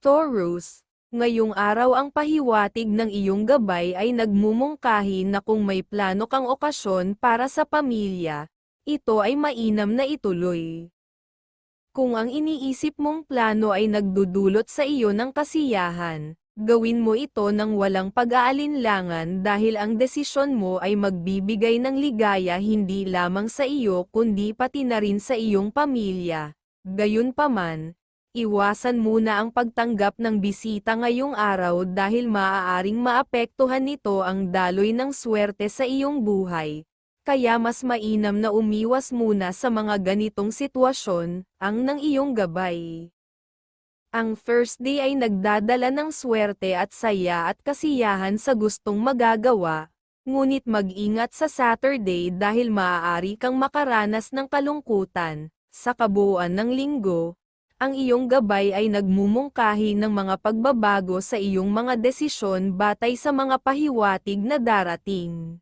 Taurus, ngayong araw ang pahiwatig ng iyong gabay ay nagmumungkahi na kung may plano kang okasyon para sa pamilya, ito ay mainam na ituloy. Kung ang iniisip mong plano ay nagdudulot sa iyo ng kasiyahan, gawin mo ito ng walang pag-aalinlangan dahil ang desisyon mo ay magbibigay ng ligaya hindi lamang sa iyo kundi pati na rin sa iyong pamilya. Gayunpaman, iwasan muna ang pagtanggap ng bisita ngayong araw dahil maaaring maapektuhan nito ang daloy ng swerte sa iyong buhay. Kaya mas mainam na umiwas muna sa mga ganitong sitwasyon, ang ng iyong gabay. Ang Thursday ay nagdadala ng swerte at saya at kasiyahan sa gustong magagawa, ngunit mag-ingat sa Saturday dahil maaari kang makaranas ng kalungkutan. Sa kabuuan ng linggo, ang iyong gabay ay nagmumungkahi ng mga pagbabago sa iyong mga desisyon batay sa mga pahiwatig na darating.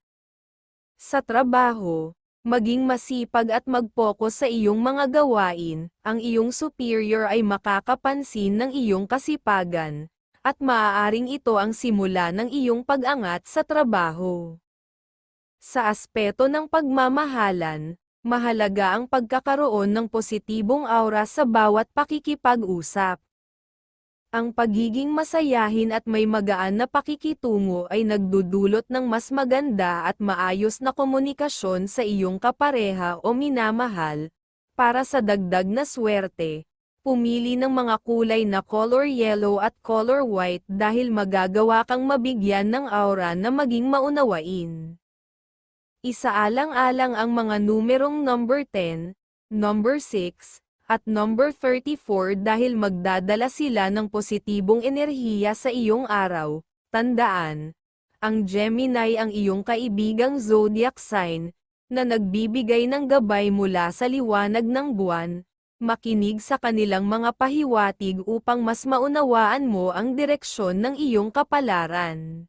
Sa trabaho, maging masipag at mag-focus sa iyong mga gawain, ang iyong superior ay makakapansin ng iyong kasipagan, at maaaring ito ang simula ng iyong pag-angat sa trabaho. Sa aspeto ng pagmamahalan, mahalaga ang pagkakaroon ng positibong aura sa bawat pakikipag-usap. Ang pagiging masayahin at may magaan na pakikitungo ay nagdudulot ng mas maganda at maayos na komunikasyon sa iyong kapareha o minamahal. Para sa dagdag na swerte, pumili ng mga kulay na color yellow at color white dahil magagawa kang mabigyan ng aura na maging maunawain. Isaalang-alang ang mga numerong number 10, number 6, at number 34 dahil magdadala sila ng positibong enerhiya sa iyong araw. Tandaan, ang Gemini ang iyong kaibigang zodiac sign, na nagbibigay ng gabay mula sa liwanag ng buwan. Makinig sa kanilang mga pahiwatig upang mas maunawaan mo ang direksyon ng iyong kapalaran.